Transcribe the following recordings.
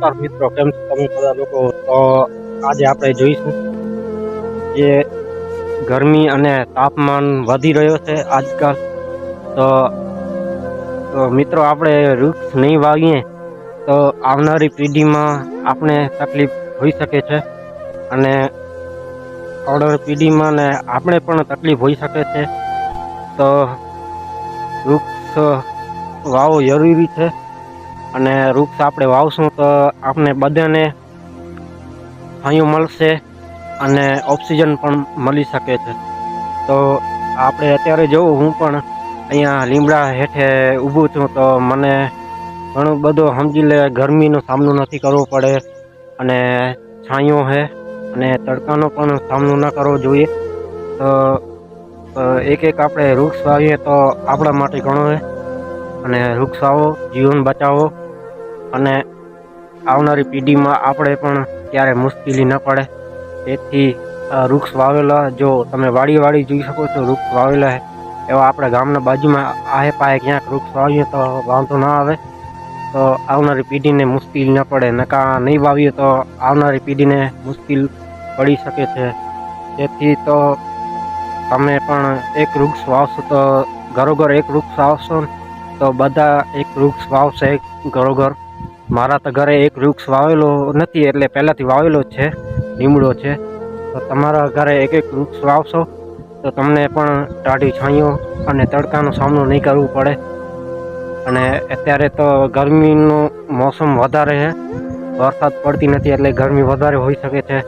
નમસ્કાર મિત્રો, કેમ તમે બધા લોકો? તો આજે આપણે જોઈશું કે ગરમી અને તાપમાન વધી રહ્યો છે આજકાલ. તો તો મિત્રો, આપણે વૃક્ષ નહીં વાવીએ, તો આવનારી પેઢીમાં આપણે તકલીફ હોઈ શકે છે. અને આવનારી પેઢીમાં ને આપણે પણ તકલીફ હોઈ શકે છે. તો વૃક્ષ વાવો જરૂરી છે. અને વૃક્ષ આપણે વાવશું તો આપણે બધાને છાંયું મળશે અને ઓક્સિજન પણ મળી શકે છે. તો આપણે અત્યારે જોઉં હું પણ અહીંયા લીમડા હેઠે ઊભું છું તો મને ઘણું બધું સમજી લે, ગરમીનો સામનો નથી કરવો પડે અને છાંયો છે અને તડકાનો પણ સામનો ન કરવો જોઈએ. તો એક એક આપણે વૃક્ષ વાવીએ તો આપણા માટે ઘણો છે અને વૃક્ષ વાવો, જીવન બચાવો. અને આવનારી પેઢીમાં આપણે પણ ક્યારે મુશ્કેલી ન પડે. તેથી વૃક્ષ વાવેલા, જો તમે વાડી વાડી જોઈ શકો છો, વૃક્ષ વાવેલા છે એવા આપણા ગામના બાજુમાં આહે પાહે ક્યાંક વૃક્ષ વાવીએ તો વાંધો ના આવે. તો આવનારી પેઢીને મુશ્કેલ ન પડે. નકા નહીં વાવીએ તો આવનારી પેઢીને મુશ્કેલ પડી શકે છે. તેથી તો તમે પણ એક વૃક્ષ વાવશો તો ઘરોઘર એક વૃક્ષ વાવશો તો બધા એક વૃક્ષ વાવશે ઘરોઘર. મારા તો ઘરે એક વૃક્ષ વાવેલો નથી, એટલે પહેલાંથી વાવેલો જ છે, લીમડો છે. તો તમારા ઘરે એક એક વૃક્ષ વાવશો, તો તમને પણ ટાઢી છાંયો અને તડકાનો સામનો નહીં કરવો પડે. અને અત્યારે તો ગરમીનું મોસમ વધારે છે, વરસાદ પડતી નથી, એટલે ગરમી વધારે હોઈ શકે છે.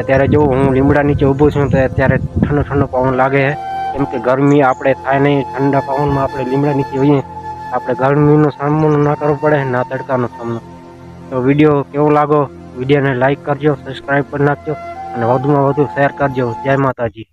અત્યારે જો હું લીમડા નીચે ઊભો છું, તો અત્યારે ઠંડો ઠંડો પવન લાગે છે. કેમ કે ગરમી આપણે થાય નહીં, ઠંડા પવનમાં આપણે લીમડા નીચે હોઈએ. આપણે ગરમીનો સામનો ના કરવો પડે ના તડકાનો સામનો. તો વીડિયો કેવો લાગો વિડીયોને લાઈક કરજો સબસ્ક્રાઈબ કરી નાખજો અને વધુમાં વધુ શેર કરજો. જય માતાજી.